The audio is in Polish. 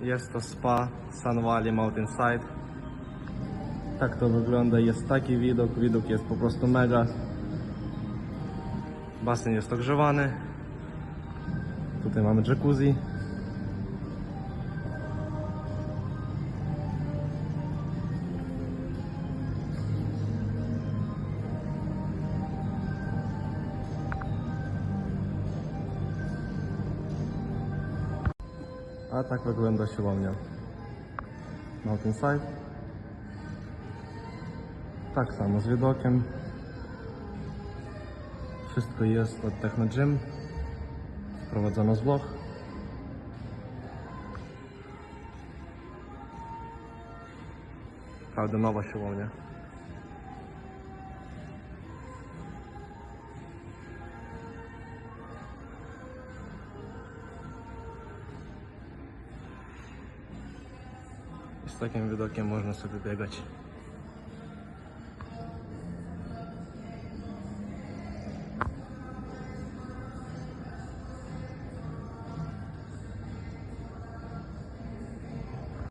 Jest to spa Sun Valley Mountainside. Tak to wygląda, jest taki widok, widok jest po prostu mega. Basen jest ogrzewany. Tutaj mamy jacuzzi. A tak wygląda siłownia. Mountainside. Tak samo z widokiem. Wszystko jest od Techno Gym. Wprowadzono z Włoch. Prawda nowa siłownia. Takim widokiem można sobie biegać.